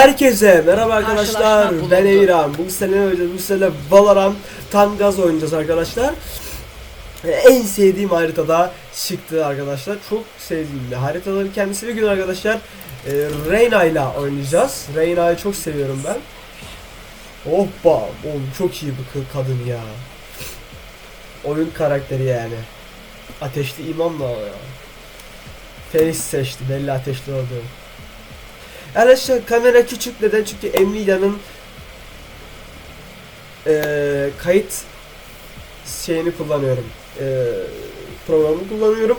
Herkese merhaba arkadaşlar. Ben Emirhan. Bu sene ne oynayacağız? Bu sene Valorant tam gaz oynayacağız arkadaşlar. Ve En sevdiğim haritada çıktı arkadaşlar. Çok sevdiğim bir haritaların kendisi. Bir gün arkadaşlar e, Reyna ile oynayacağız. Reyna'yı çok seviyorum ben. Hoppa. Oğlum çok iyi bu kadın ya. Oyun karakteri yani. Ateşli imamla o ya. Phoenix seçti. Belli ateşli oldu. Arkadaşlar kamera küçük neden? Çünkü Nvidia'nın eee kayıt şeyini kullanıyorum. Eee programını kullanıyorum.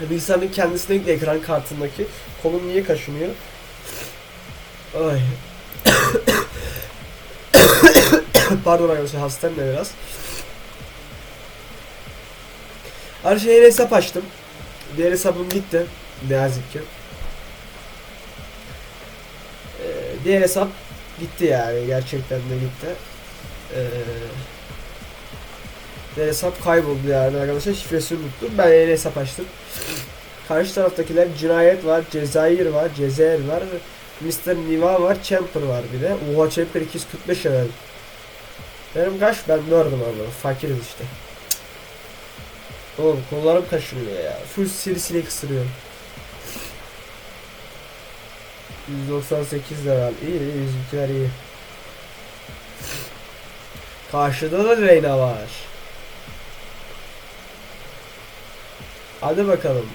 Bilgisayarın kendisindeki ekran kartındaki kolum niye kaşınıyor? Ay. Pardon arkadaşlar hastayım da biraz. Her şeye hesap açtım. Diğer hesabım gitti. Ne yazık ki. Ee, diğer hesap gitti yani gerçekten de gitti. Ee, diğer hesap kayboldu yani arkadaşlar şifresini unuttum. Ben yeni hesap açtım. Karşı taraftakiler cinayet var, Cezayir var, Cezayir var, Mr. Niva var, Champer var bir de. Oha Champer 245 level. Benim kaç? Ben nördüm ama fakiriz işte. Oğlum kollarım kaşınıyor ya. Full sili sinek 198 level. İyi iyi bizimkiler iyi. Karşıda da Reyna var. Hadi bakalım.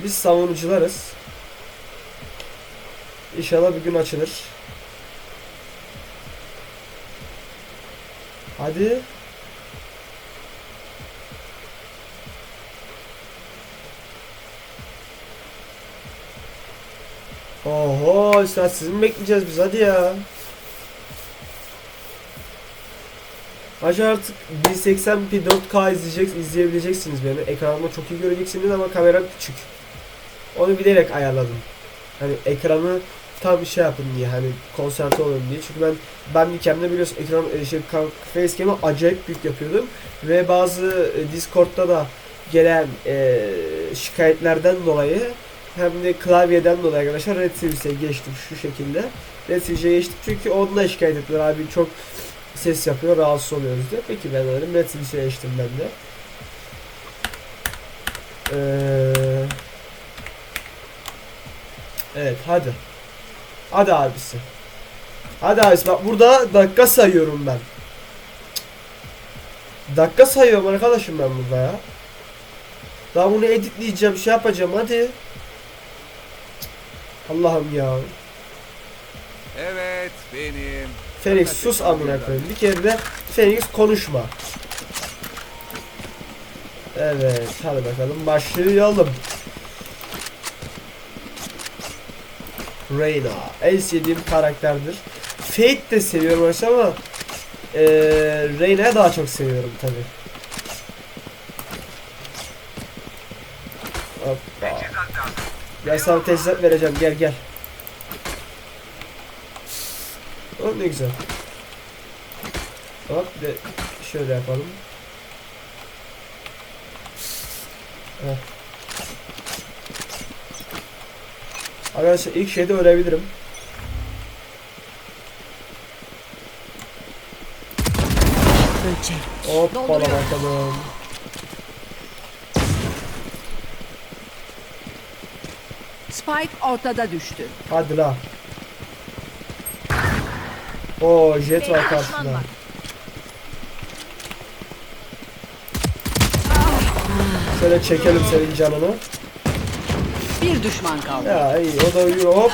Biz savunucularız. İnşallah bir gün açılır. Hadi. Oho sen sizin mi bekleyeceğiz biz hadi ya. Hacı artık 1080p 4K izleyecek, izleyebileceksiniz beni. Ekranımda çok iyi göreceksiniz ama kameram küçük. Onu bilerek ayarladım. Hani ekranı tam şey yapın diye hani konsantre olun diye. Çünkü ben ben kendimde biliyorsun ekran e, şey facecam'ı acayip büyük yapıyordum ve bazı e, Discord'da da gelen e, şikayetlerden dolayı hem de klavyeden dolayı arkadaşlar Red Servis'e geçtim şu şekilde. Red Servis'e geçtim çünkü onunla şikayet ettiler abi çok ses yapıyor rahatsız oluyoruz diye. Peki ben dedim Red Servis'e geçtim ben de. Eee Evet hadi. Hadi abisi. Hadi abisi bak burada dakika sayıyorum ben. Dakika sayıyorum arkadaşım ben burada ya. Daha bunu editleyeceğim şey yapacağım hadi. Allah'ım ya. Evet benim. Felix sus amına koyayım. Bir kere de Felix konuşma. Evet hadi bakalım başlayalım. Reyna en sevdiğim karakterdir. Fate de seviyorum aslında ama eee Reyna'yı daha çok seviyorum tabi. Hoppa. Gel sana teçhizat vereceğim gel gel. Oh ne güzel. Hop de şöyle yapalım. Heh. Arkadaşlar ilk şeyde ölebilirim. Dolduruyor. bakalım. Spike ortada düştü. Hadi la. O jet var karşıda. Şöyle çekelim senin canını. Bir düşman kaldı. Ya iyi o da uyuyor hop.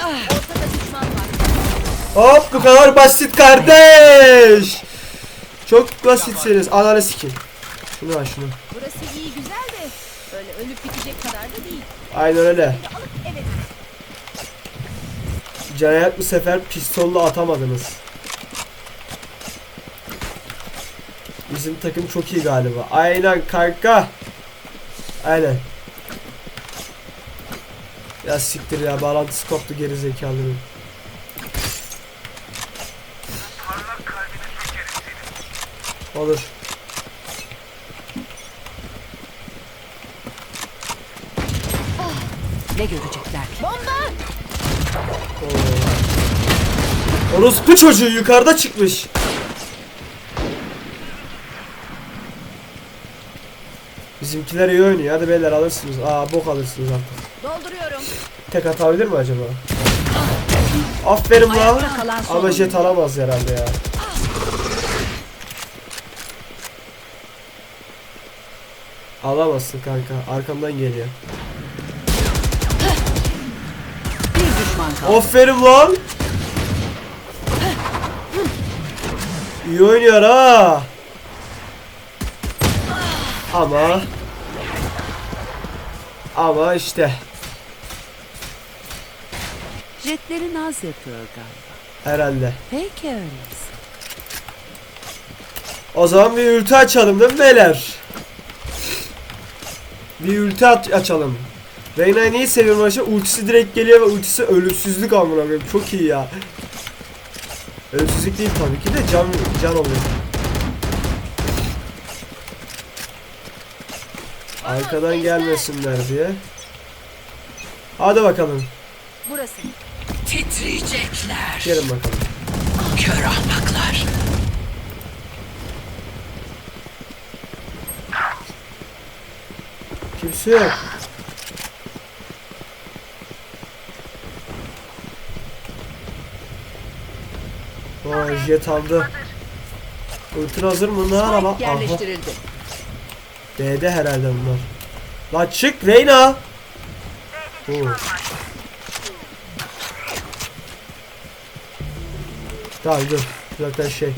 Hop bu kadar basit kardeş. Çok basitsiniz. Ananı sikin. Şunu al şunu. Burası iyi güzel de böyle ölüp bitecek kadar da değil. Aynen öyle. Canayat bu sefer pistolla atamadınız. Bizim takım çok iyi galiba. Aynen kanka. Aynen. Ya siktir ya bağlantısı koptu geri zekalı. Olur. Ne görecekler! Orospu çocuğu yukarıda çıkmış. Bizimkiler iyi oynuyor. Hadi beyler alırsınız. Aa bok alırsınız artık. Dolduruyorum. Tek atabilir mi acaba? Aferin lan. Ama jet alamaz herhalde ya. Alamazsın kanka. Arkamdan geliyor. Kaldı. Aferin lan. İyi oynuyor ha. Ama ama işte Jetleri naz yapıyor galiba. herhalde. Peki öyleyse. O zaman bir ülke açalım değil mi beyler? Bir ülke aç- açalım. Reyna'yı neyi seviyorum arkadaşlar? Ultisi direkt geliyor ve ultisi ölümsüzlük amına koyayım. Çok iyi ya. Ölümsüzlük değil tabii ki de can can oluyor. Arkadan gelmesinler diye. Hadi bakalım. Burası. Titriyecekler. Gelin bakalım. Kör ahmaklar. Kimse yok. Jet aldı. Ultin hazır mı? Ne araba? Spike Aha. yerleştirildi. B'de herhalde bunlar. La çık Reyna. Oo. Tamam dur. Zaten şey.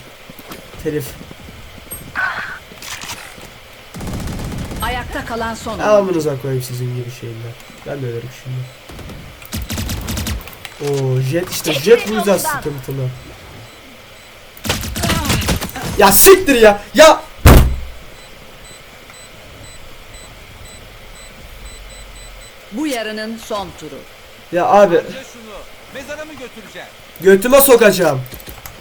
Telif. Ayakta kalan son. Alnınıza koyayım sizin gibi şeyler. Ben de ölerim şimdi. Oo jet işte jet bu yüzden sıkıntılı. Ya siktir ya. Ya Bu yarının son turu. ya abi Ya şunu mezara mı götüreceksin? götüme sokacağım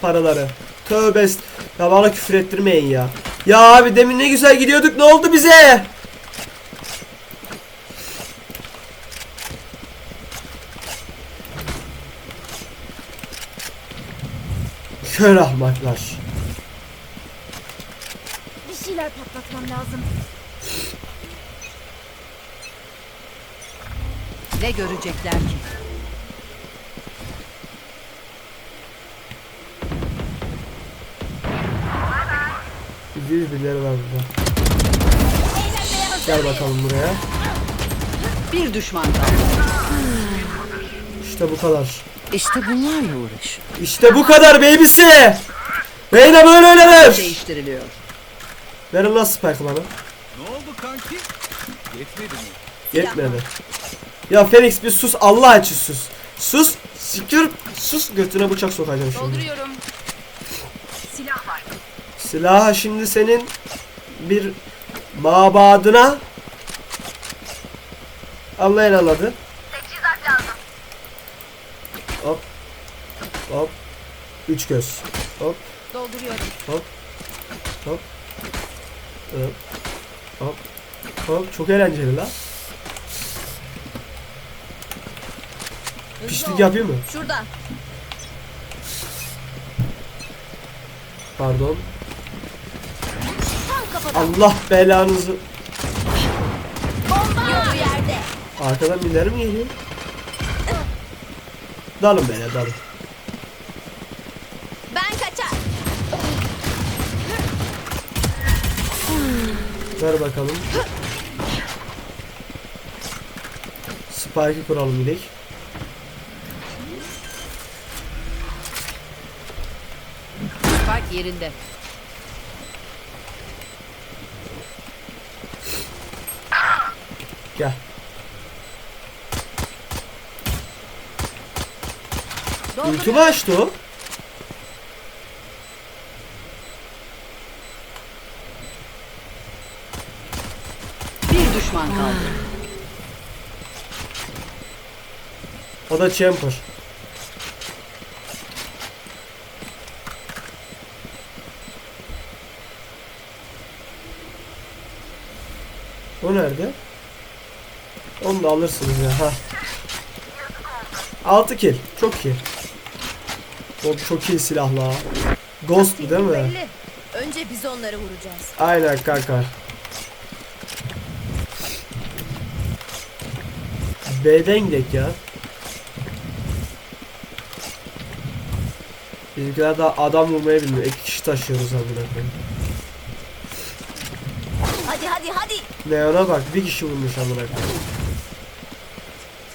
paraları. Tövbe est- ya bana küfür ettirmeyin ya. Ya abi demin ne güzel gidiyorduk ne oldu bize? Kör ahmaklar. Şeyler patlatmam lazım. Ne görecekler ki? Yüz birileri var burada. Gel bakalım buraya. Bir düşman kaldı. İşte bu kadar. İşte bunlarla uğraş. İşte bu kadar babysi. Reyna böyle oynanır. Değiştiriliyor. Verin lan spike bana. Ne oldu kanki? Yetmedi mi? Yetmedi. Ya Felix bir sus Allah için sus. Sus. Sikir. Sus götüne bıçak sokacağım şimdi. Dolduruyorum. Silah var. Silahı şimdi senin bir mabadına Allah el aladı. Teçhizat lazım. Hop. Hop. Üç göz. Hop. Dolduruyorum. Hop. Hop. Hop. Hop. Hop. Çok eğlenceli lan. Pişlik yapayım mı? Şurada. Pardon. Allah belanızı. Bomba. Yerde. Arkadan birileri mi geliyor? Dalın beni dalın. Ver bakalım. Spike'ı kuralım ilk. Spike yerinde. Gel. Ultimi açtı o. Bir düşman kaldı. O da Champer. O nerede? Onu da alırsınız ya. Ha. 6 kill. Çok iyi. O çok iyi silahla. Ghost değil mi? Belli. Önce biz onları vuracağız. Aynen kanka. B'den gidelim ya. Bizimkiler daha adam vurmayı bilmiyor. İki kişi taşıyoruz amına koyayım. Hadi hadi hadi. Neon'a bak bir kişi vurmuş amına koyayım.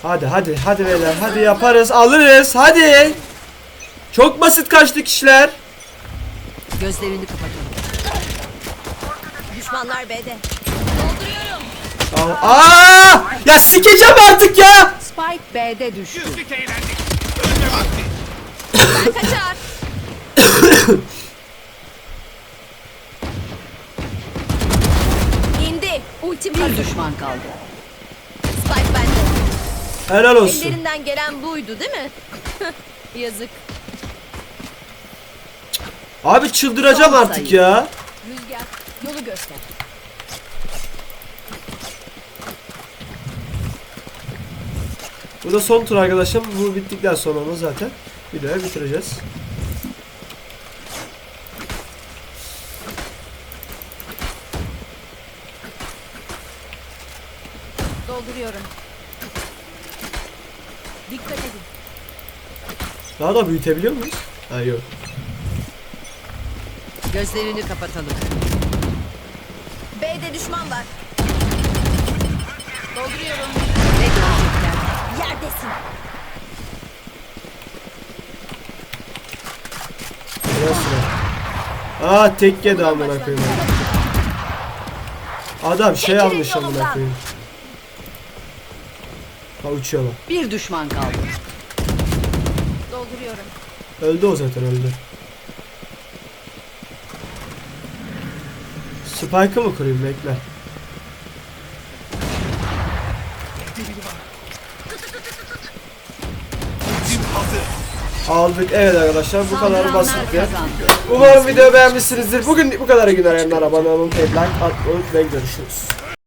Hadi hadi hadi beyler hadi yaparız alırız hadi. Çok basit kaçtı kişiler. Gözlerini kapatalım. Düşmanlar B'de. Aa, ya sikeceğim artık ya. Spike B'de düştü. Güldük eğlendik. Ölme vakti. Ben kaçar. İndi. Ultim Bir hazır. düşman kaldı. Spike bende. Helal olsun. Ellerinden gelen buydu değil mi? Yazık. Abi çıldıracağım artık ya. Rüzgar yolu göster. Bu da son tur arkadaşım. Bu bittikten sonra onu zaten videoyu bitireceğiz. Dolduruyorum. Dikkat edin. Daha da büyütebiliyor muyuz? Ha yok. Gözlerini kapatalım. B'de düşman var. Dolduruyorum. Ne? Yerdesin. Biraz sıra. Aa tek yedi amına koyayım. Adam şey Çekilin almış amına yolumdan. koyayım. Ha uçuyorlar. Bir düşman kaldı. Dolduruyorum. Öldü o zaten öldü. Spike'ı mı kurayım bekle. Aldık evet arkadaşlar bu kadar basitti. Umarım video beğenmişsinizdir. Bugün bu kadar günler abone olun, like atmayı unutmayın. Görüşürüz.